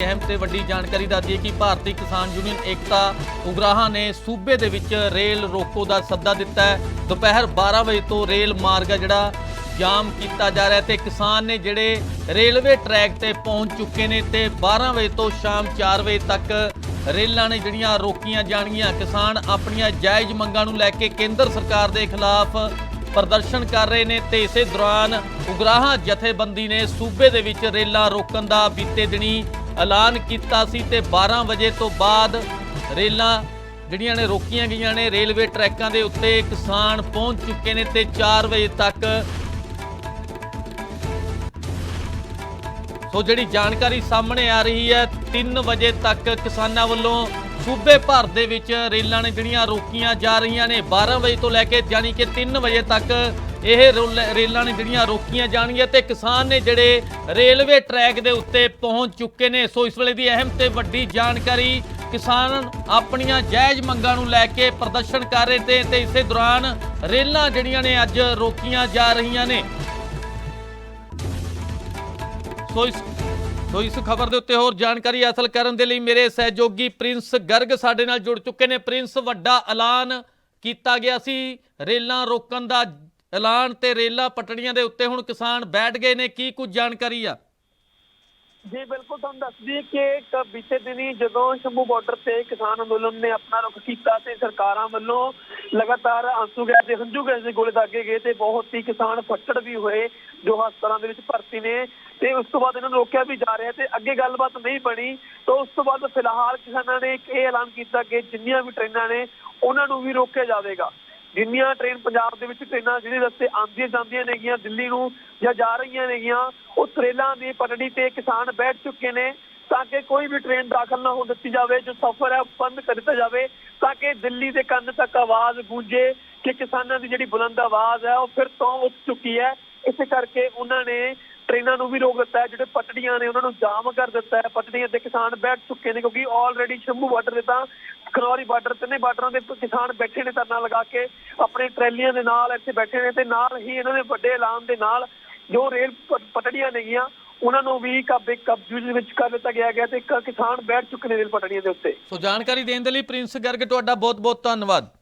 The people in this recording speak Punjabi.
ਅਹਿਮ ਤੇ ਵੱਡੀ ਜਾਣਕਾਰੀ ਦੱਸਦੀ ਹੈ ਕਿ ਭਾਰਤੀ ਕਿਸਾਨ ਯੂਨੀਅਨ ਏਕਤਾ ਉਗਰਾਹਾਂ ਨੇ ਸੂਬੇ ਦੇ ਵਿੱਚ ਰੇਲ ਰੋਕੋ ਦਾ ਸੱਦਾ ਦਿੱਤਾ ਹੈ। ਦੁਪਹਿਰ 12 ਵਜੇ ਤੋਂ ਰੇਲ ਮਾਰਗ ਜਿਹੜਾ ਜਾਮ ਕੀਤਾ ਜਾ ਰਿਹਾ ਤੇ ਕਿਸਾਨ ਨੇ ਜਿਹੜੇ ਰੇਲਵੇ ਟਰੈਕ ਤੇ ਪਹੁੰਚ ਚੁੱਕੇ ਨੇ ਤੇ 12 ਵਜੇ ਤੋਂ ਸ਼ਾਮ 4 ਵਜੇ ਤੱਕ ਰੇਲਾਂ ਨੇ ਜਿਹੜੀਆਂ ਰੋਕੀਆਂ ਜਾਣਗੀਆਂ, ਕਿਸਾਨ ਆਪਣੀਆਂ ਜਾਇਜ਼ ਮੰਗਾਂ ਨੂੰ ਲੈ ਕੇ ਕੇਂਦਰ ਸਰਕਾਰ ਦੇ ਖਿਲਾਫ ਪ੍ਰਦਰਸ਼ਨ ਕਰ ਰਹੇ ਨੇ ਤੇ ਇਸੇ ਦੌਰਾਨ ਉਗਰਾਹਾਂ ਜਥੇਬੰਦੀ ਨੇ ਸੂਬੇ ਦੇ ਵਿੱਚ ਰੇਲਾਂ ਰੋਕਣ ਦਾ ਬੀਤੇ ਦਿਨੀ ਐਲਾਨ ਕੀਤਾ ਸੀ ਤੇ 12 ਵਜੇ ਤੋਂ ਬਾਅਦ ਰੇਲਾਂ ਜਿਹੜੀਆਂ ਨੇ ਰੋਕੀਆਂ ਗਈਆਂ ਨੇ, ਰੇਲਵੇ ਟਰੈਕਾਂ ਦੇ ਉੱਤੇ ਕਿਸਾਨ ਪਹੁੰਚ ਚੁੱਕੇ ਨੇ ਤੇ 4 ਵਜੇ ਤੱਕ। ਸੋ ਜਿਹੜੀ ਜਾਣਕਾਰੀ ਸਾਹਮਣੇ ਆ ਰਹੀ ਹੈ 3 ਵਜੇ ਤੱਕ ਕਿਸਾਨਾਂ ਵੱਲੋਂ ਸੂਬੇ ਭਰ ਦੇ ਵਿੱਚ ਰੇਲਾਂ ਨੇ ਜਿਹੜੀਆਂ ਰੋਕੀਆਂ ਜਾ ਰਹੀਆਂ ਨੇ 12 ਵਜੇ ਤੋਂ ਲੈ ਕੇ ਯਾਨੀ ਕਿ 3 ਵਜੇ ਤੱਕ ਇਹ ਰੋਲ- ਰੇਲਾਂ ਨੇ ਜਿਹੜੀਆਂ ਰੋਕੀਆਂ ਜਾਣਗੀਆਂ ਤੇ ਕਿਸਾਨ ਨੇ ਜਿਹੜੇ ਰੇਲਵੇ ਟਰੈਕ ਦੇ ਉੱਤੇ ਪਹੁੰਚ ਚੁੱਕੇ ਨੇ। ਸੋ ਇਸ ਵੇਲੇ ਦੀ ਅਹਿਮ ਤੇ ਵੱਡੀ ਜਾਣਕਾਰੀ ਕਿਸਾਨ ਆਪਣੀਆਂ ਜਾਇਜ਼ ਮੰਗਾਂ ਨੂੰ ਲੈ ਕੇ ਪ੍ਰਦਰਸ਼ਨ ਕਰ ਰਹੇ ਤੇ ਤੇ ਇਸੇ ਦੌਰਾਨ ਰੇਲਾਂ ਜਿਹੜੀਆਂ ਨੇ ਅੱਜ ਰੋਕੀਆਂ ਜਾ ਰਹੀਆਂ ਨੇ। ਸੋ ਇਸ ਸੋ ਇਸ ਖਬਰ ਦੇ ਉੱਤੇ ਹੋਰ ਜਾਣਕਾਰੀ ਹਾਸਲ ਕਰਨ ਦੇ ਲਈ ਮੇਰੇ ਸਹਿਯੋਗੀ ਪ੍ਰਿੰਸ ਗਰਗ ਸਾਡੇ ਨਾਲ ਜੁੜ ਚੁੱਕੇ ਨੇ। ਪ੍ਰਿੰਸ, ਵੱਡਾ ਐਲਾਨ ਕੀਤਾ ਗਿਆ ਸੀ ਰੇਲਾਂ ਰੋਕਣ ਦਾ। ਐਲਾਨ ਤੇ ਰੇਲਾਂ ਪਟੜੀਆਂ ਦੇ ਉੱਤੇ ਹੁਣ ਕਿਸਾਨ ਬੈਠ ਗਏ ਨੇ, ਕੀ ਕੁਝ ਜਾਣਕਾਰੀ ਆ? ਜੀ, ਬਿਲਕੁਲ ਤੁਹਾਨੂੰ ਦੱਸ ਦਈਏ ਕਿ ਬੀਤੇ ਦਿਨੀ ਜਦੋਂ ਸ਼ੰਭੂ ਬਾਰਡਰ ਤੇ ਕਿਸਾਨ ਅੰਦੋਲਨ ਨੇ ਆਪਣਾ ਰੁਖ ਕੀਤਾ ਤੇ ਸਰਕਾਰਾਂ ਵੱਲੋਂ ਲਗਾਤਾਰ ਆਂਸੂ ਗੈਸ ਦੇ ਹੰਝੂ ਗੈਸ ਦੇ ਗੋਲੇ ਦਾਗੇ ਗਏ ਤੇ ਬਹੁਤ ਹੀ ਕਿਸਾਨ ਫੱਟੜ ਵੀ ਹੋਏ, ਜੋ ਹਸਪਤਾਲਾਂ ਦੇ ਵਿੱਚ ਭਰਤੀ ਨੇ ਤੇ ਉਸ ਤੋਂ ਬਾਅਦ ਇਹਨਾਂ ਨੂੰ ਰੋਕਿਆ ਵੀ ਜਾ ਰਿਹਾ ਤੇ ਅੱਗੇ ਗੱਲਬਾਤ ਨਹੀਂ ਬਣੀ ਤਾਂ ਉਸ ਤੋਂ ਬਾਅਦ ਫਿਲਹਾਲ ਕਿਸਾਨਾਂ ਨੇ ਇਹ ਐਲਾਨ ਕੀਤਾ ਕਿ ਜਿੰਨੀਆਂ ਵੀ ਟ੍ਰੇਨਾਂ ਨੇ ਉਹਨਾਂ ਨੂੰ ਵੀ ਰੋਕਿਆ ਜਾਵੇਗਾ। ਜਿੰਨੀਆਂ ਟ੍ਰੇਨ ਪੰਜਾਬ ਦੇ ਵਿੱਚ ਟ੍ਰੇਨਾਂ ਜਿਹਦੇ ਰਸਤੇ ਆਉਂਦੀਆਂ ਜਾਂਦੀਆਂ ਨੇਗੀਆਂ, ਦਿੱਲੀ ਨੂੰ ਜਾਂ ਜਾ ਰਹੀਆਂ ਨੇਗੀਆਂ, ਉਹ ਟ੍ਰੇਨਾਂ ਦੀ ਪਟੜੀ ਤੇ ਕਿਸਾਨ ਬੈਠ ਚੁੱਕੇ ਨੇ ਤਾਂ ਕਿ ਕੋਈ ਵੀ ਟ੍ਰੇਨ ਦਾਖਲ ਨਾ ਹੋਣ ਦਿੱਤੀ ਜਾਵੇ, ਜੋ ਸਫ਼ਰ ਹੈ ਬੰਦ ਕਰ ਦਿੱਤਾ ਜਾਵੇ, ਤਾਂ ਕਿ ਦਿੱਲੀ ਦੇ ਕੰਨ ਤੱਕ ਆਵਾਜ਼ ਗੂੰਜੇ ਕਿ ਕਿਸਾਨਾਂ ਦੀ ਜਿਹੜੀ ਬੁਲੰਦ ਆਵਾਜ਼ ਹੈ, ਉਹ ਫਿਰ ਤੋਂ ਉੱਠ ਚੁੱਕੀ ਹੈ। ਇਸੇ ਕਰਕੇ ਉਹਨਾਂ ਨੇ ਟ੍ਰੇਨਾਂ ਨੂੰ ਵੀ ਰੋਕ ਦਿੱਤਾ ਹੈ, ਜਿਹੜੇ ਪਟੜੀਆਂ ਨੇ ਉਹਨਾਂ ਨੂੰ ਜਾਮ ਕਰ ਦਿੱਤਾ ਹੈ। ਪਟੜੀਆਂ ਤੇ ਕਿਸਾਨ ਬੈਠ ਚੁੱਕੇ ਨੇ ਕਿਉਂਕਿ ਆਲਰੇਡੀ ਸ਼ੰਭੂ ਬਾਰਡਰ ਤੇ ਤਾਂ ਖਨੌਰੀ ਬਾਰਡਰ ਤਿੰਨੇ ਬਾਰਡਰਾਂ ਦੇ ਕਿਸਾਨ ਬੈਠੇ ਨੇ ਧਰਨਾ ਲਗਾ ਕੇ, ਆਪਣੇ ਟਰੈਲੀਆਂ ਦੇ ਨਾਲ ਇੱਥੇ ਬੈਠੇ ਨੇ ਤੇ ਨਾਲ ਹੀ ਇਹਨਾਂ ਦੇ ਵੱਡੇ ਐਲਾਨ ਦੇ ਨਾਲ ਜੋ ਰੇਲ ਪਟੜੀਆਂ ਨੇਗੀਆਂ, ਉਹਨਾਂ ਨੂੰ ਵੀ ਕਬਜ਼ੇ ਕਬਜ਼ੇ ਦੇ ਵਿੱਚ ਕਰ ਦਿੱਤਾ ਗਿਆ ਗਿਆ ਤੇ ਕ- ਕਿਸਾਨ ਬੈਠ ਚੁੱਕੇ ਨੇ ਰੇਲ ਪਟੜੀਆਂ ਦੇ ਉੱਤੇ। ਸੋ ਜਾਣਕਾਰੀ ਦੇਣ ਦੇ ਲਈ ਪ੍ਰਿੰਸ ਗਰਗ, ਤੁਹਾਡਾ ਬਹੁਤ ਬਹੁਤ ਧੰਨਵਾਦ।